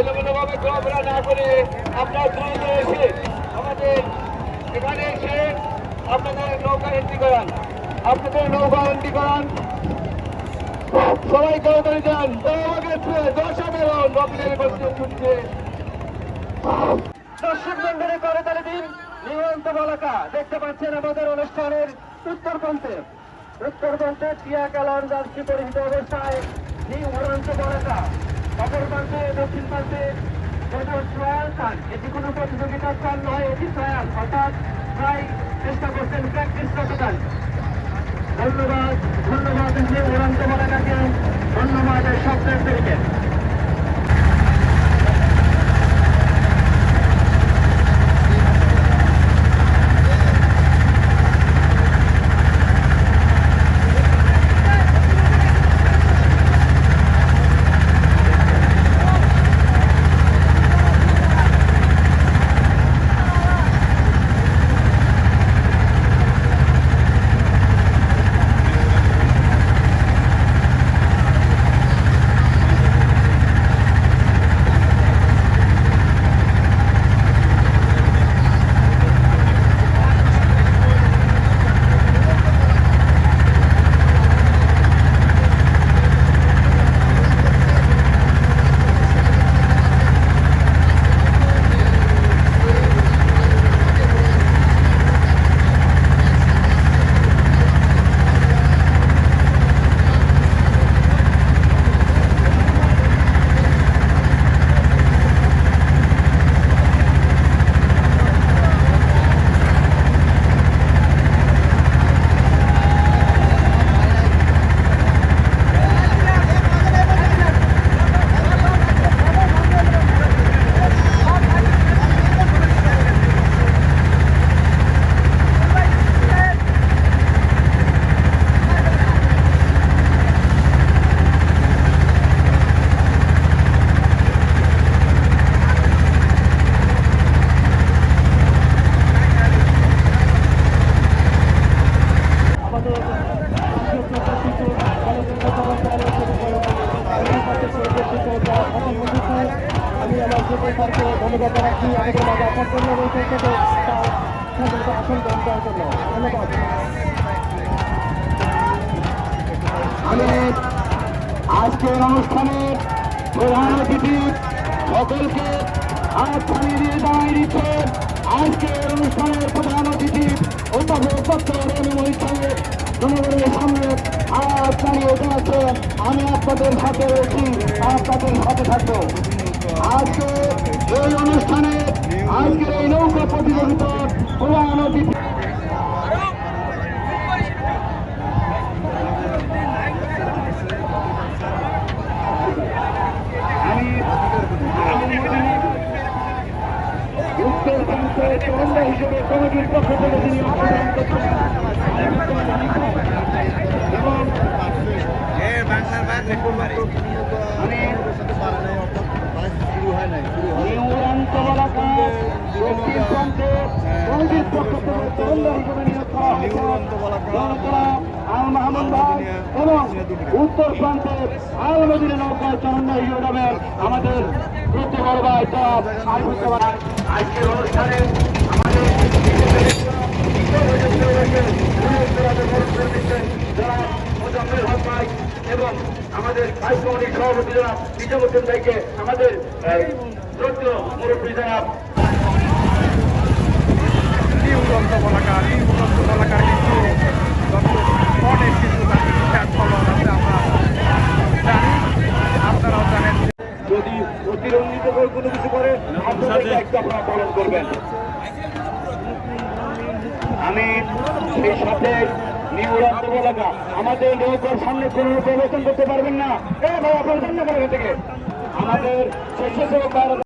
এলোমেলোভাবে ঘোরাফেরা না করে আপনার দ্রুত এসে আমাদের এখানে এসে আপনাদের নৌকা এন্ট্রি করান। আপনাদের নৌকা এন্ট্রি করান। সবাই তাড়াতাড়ি যান। এগারো। নবীনের বছর ছুটছে। দর্শক মন্ডলী করে তালে দিন নিয়ন্ত বলাকা। দেখতে পাচ্ছেন আমাদের অনুষ্ঠানের উত্তর প্রান্তে উত্তর প্রান্তে টিয়া কালার যাত্রী পরিহিত অবস্থায় নিউ উড়ন্ত বলাকা অপর প্রান্তে, দক্ষিণ প্রান্তে ট্রায়াল খান এটি কোনো প্রতিযোগিতা স্থান নয়, এটি ট্রায়াল অর্থাৎ প্রায় চেষ্টা করছেন প্র্যাকটিস করতে ধন্যবাদ ধন্যবাদ উড়ন্ত বলাকাকে ধন্যবাদ, এই শব্দের তরিকে সুপারকে ধন্যবাদ জানাচ্ছি আমাদের মাঝে আসার জন্য এবং সেই থেকে আসন গ্রহণ করার জন্য ধন্যবাদ আমি আজকের অনুষ্ঠানের প্রধান অতিথি সকলকে হাত দিয়ে দাঁড়িয়ে দিচ্ছে আজকের অনুষ্ঠানের প্রধান অতিথি আমি আপনাদের সাথে রয়েছি আপনাদের সাথে থাকব আজকে এই অনুষ্ঠানে আজকের এই নৌকা প্রতিযোগিতার প্রধান অতিথি আমি নিউরান্ত এলাকা দক্ষিণ প্রান্তে কমিটির পক্ষ থেকে চন্দ্র হিসেবে নিয়োগ করা হয়েছে জনতা আল মাহমুদ ভাই এবং উত্তর প্রান্তে আল নদীর নৌকায় চরণ আমাদের প্রতি বড় ভাই জনাব আরিফুল আজকের অনুষ্ঠানে আমাদের মোজাম্মেল হক ভাই এবং আমাদের সভাপতি জনাব নিজামুদ্দিন ভাইকে আমাদের মুরব্বী জনাব বলাকা এই বলাকার কিন্তু অনেক কিছু তার ইতিহাস আছে আমরা জানি আপনারাও জানেন যদি অতিরঞ্জিত করে কোনো কিছু করে আপনাদের দায়িত্ব আপনারা পালন করবেন। আমি সেই সাথে এলাকা আমাদের নৌকার সামনে কোনো প্রবেশন করতে পারবেন না। এ ভাই আপনার সামনে থেকে আমাদের স্বেচ্ছাসেবক